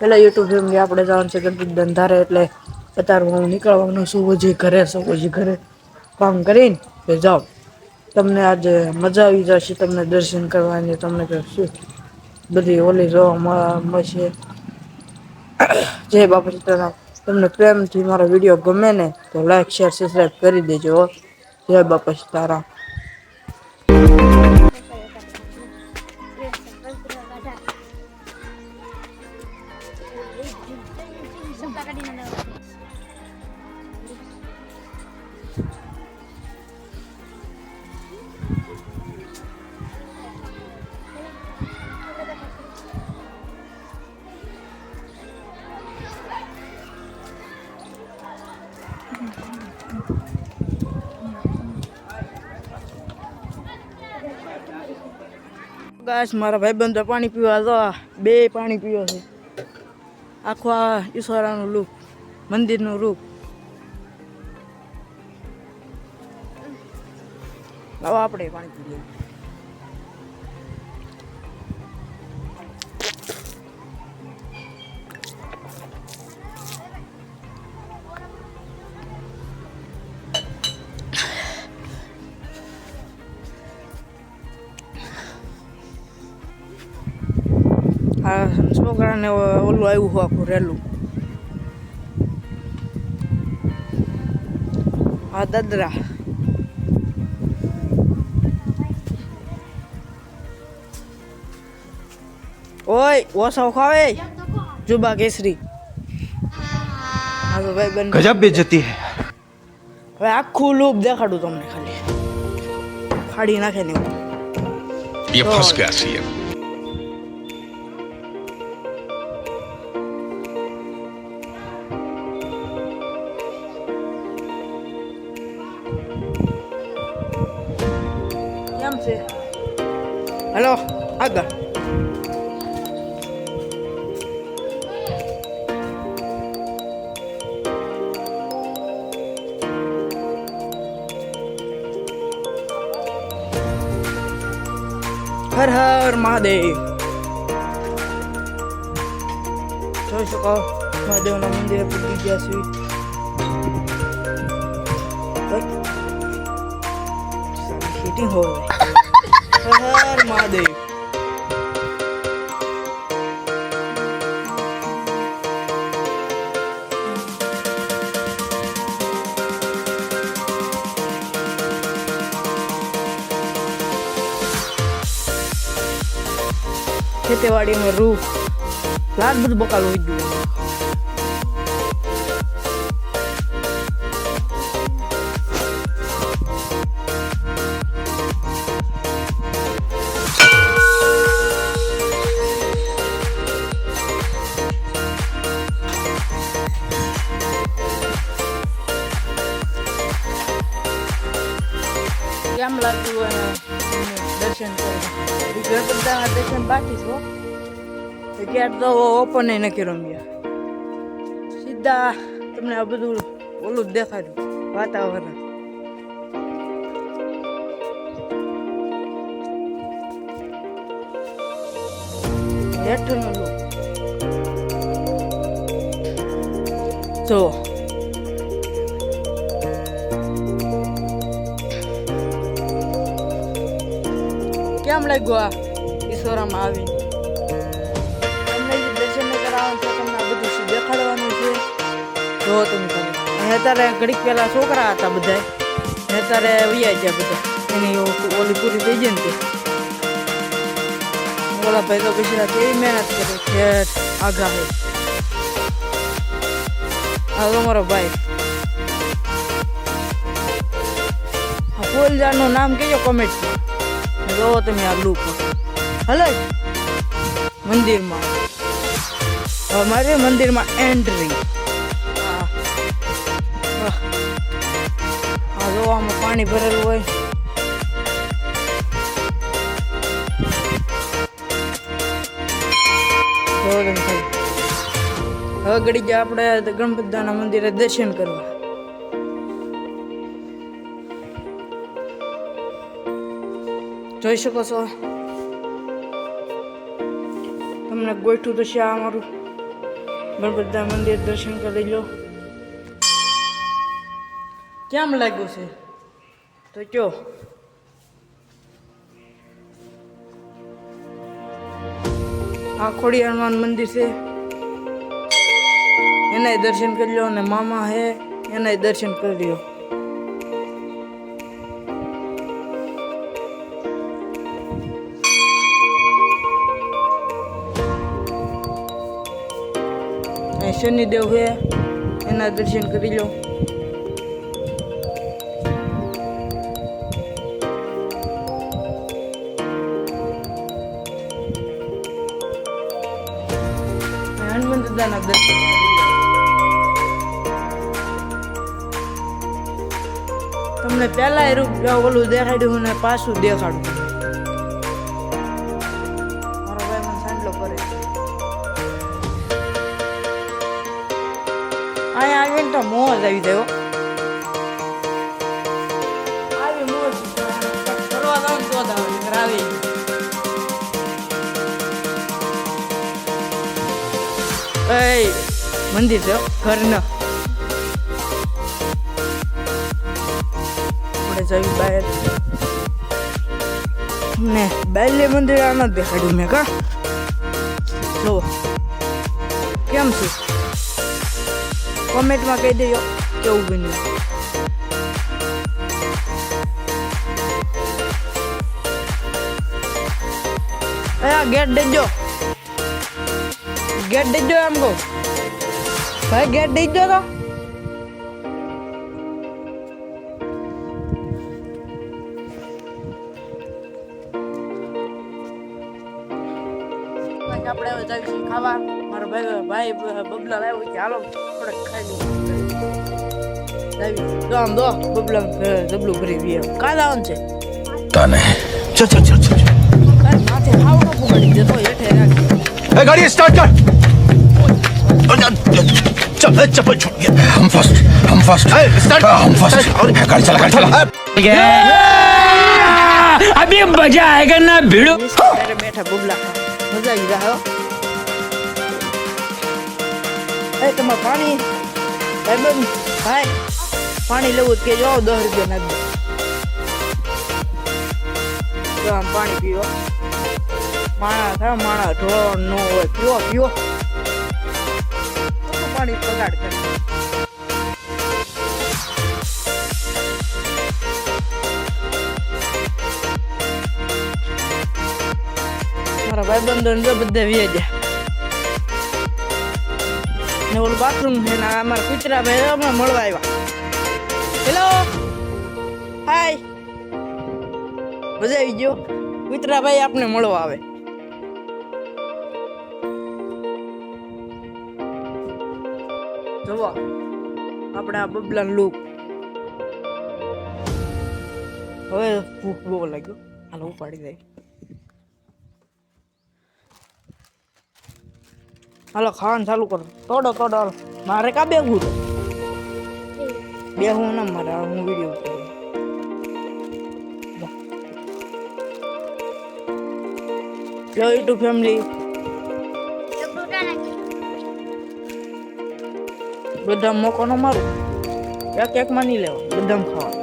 પેલા YouTube family આપણે જવાનું છે ગણપતિ ધંધારે એટલે અત્યારે હું નીકળવાનું શું હજી ઘરે શું પછી ઘરે કામ કરીને જાઓ તમને આજે મજા આવી જશે, તમને દર્શન કરવાની, તમને શું બધી ઓલી જોવા મળશે. જય બાપા સીતારામ. તમને પ્રેમથી મારો વીડિયો ગમે ને તો લાઈક શેર સબસ્ક્રાઈબ કરી દેજો જય બાપા સીતારામ. ગાઈસ, મારા ભાઈબંધો પાણી પીવા તો બે પાણી પીવો છે. આખો આ ઈશ્વરાનું રૂપ, મંદિરનું રૂપ. લાવો આપણે પાણી પી આ છોકરાને ઓલું આવ્યું હોય આખું રેલું આ દદરા ઓય ઓસાવ ખાવે જુબા કેસરી હા તો ભાઈ બન गजब बेइज्जती है હવે આખું લૂપ દેખાડું તમને ખાલી ફાડી નાખે ને એવું. ये फंस गया सीएम છે. હેલો આગળ હર હર મહાદેવ. જોઈ શકો, મહાદેવના મંદિરે પૂજી ગયા છીએ. હીટિંગ हो Leher Made. Kita wadih meru Lalu bakal ujung કર્યું ગણપતિના દર્શન બાકી છો ક્યાર તો ઓપન એ નથી રમ્યા સીધા તમને આ બધું ઓલું જ દેખાડ્યું વાતાવરણ. હેઠળનું જો. કેમ લાગ્યું આ ઈશ્વરામાં આવી તમને જે દર્શન કરાવવાનું છે તમને બધું શું દેખાડવાનું છે જો તમે અને અત્યારે ઘડીક પહેલા છોકરા હતા બધા અત્યારે વૈયા ગયા બધા એની ઓલી પૂરી થઈ જાય ને ઓલા ભાઈ તો બિચારા કેવી મહેનત કરે છે આગા હે આ તો મારો ભાઈ આ ફૂલઝાડનું નામ કહેજો કોમેન્ટમાં જોવો તમે આ લૂપ હલે? મંદિરમાં. હવે મારે મંદિરમાં એન્ટ્રી આ જોવામાં પાણી ભરેલું હોય. હવે ગયા આપણે ગણપતિના મંદિરે દર્શન કરવા. જોઈ શકો છો. તમને ગોઠું તો છે અમારું. બધા મંદિર દર્શન કરી લો. કેમ લાગ્યું છે? તો કયો. આ ખોડી હનુમાન મંદિર છે. એનાય દર્શન કરી લો અને મામા હે, એનાય દર્શન કરી લ્યો. અહીં શનિદેવ હે, એના દર્શન કરી લો. હનુમાન દાદાના દર્શન તમને પહેલા એ રૂપ ઓલું દેખાડ્યું ને પાછું દેખાડું. તો મોજ આવી હો. આવી મોજ ફરવા જાવ તો જ આવે આવી એ મંદિર છે હો, ઘર ન આપણે જઈ બહાર ને બાલ્ય મંદિર આ નથી દેખાડ્યું મેં કા લો કેમ છે કોમેન્ટમાં કહી દેજો. કેવું બન્યું આ ગેટ દેજો. ગેટ દેજો એમ કહું. ભાઈ, ગેટ દેજો તો. આપણે હવે જઈશું ખાવા. મારો ભાઈ ભાઈ બ- બબલા લાવ્યો કે હાલો આપણે ખાઈ લઈએ લાવી દો આમ દો બબલા જબલું ભરી દઈએ કાલ આવવાનું છે पता नहीं चल चल चल चल કાલ માથે હાવડો પુગાડી દેતો હેઠે રાખી ए, गाड़ी स्टार्ट कर चल चप्पल छोड़ गया हम फर्स्ट हम फर्स्ट स्टार्ट हम फर्स्ट गाड़ी चला गाड़ी चला अभी मजा आएगा ना भिड़ो ત્યારે બેઠા બબલા મજા આવી જાય હો એ, તમારે પાણી? ભાઈ બંધ ભાઈ, પાણી લેવું કે જો, દસ રૂપિયા નાખી આમ પાણી પીવો. માણા થાય માણા ઢોળ નો હોય. પીવો પીવો. પાણી પગાડ કરે. મારા ભાઈબંધો બધા વીએ જાય ને ઓલું બાથરૂમ છે ને અમારા કૂતરા ભાઈ હમણાં મળવા આવ્યા. હેલો હાય મજા આવી ગયો? કૂતરા ભાઈ આપને મળવા આવે. જોવો આપણે આ બબલા લુક હવે ભૂખ બહુ લાગ્યો. હાલો, ઉપાડી દઈ હાલો, ખાવાનું ચાલુ કરો. તોડો તોડો, હાલો. મારે કા બેહવું બે હું ના મારે હું વીડિયો ઉતારું. લો યુટ્યુબ ફેમિલી બધા મોકો ન મારું. એક એક માં નહીં લેવો બધા ખાવા.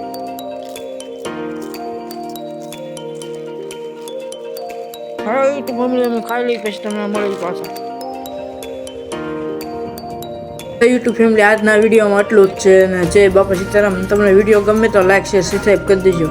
હવે યુટ્યુબ ફેમિલી અમે ખાઈ લઈ પછી તમે મળી પાછા. યુટ્યુબ ફેમિલી આજના વિડીયોમાં આટલું જ છે અને જય બાપા સીતારામ. તમને વીડિયો ગમે તો લાઈક શેર સબસ્ક્રાઈબ કરી દેજો.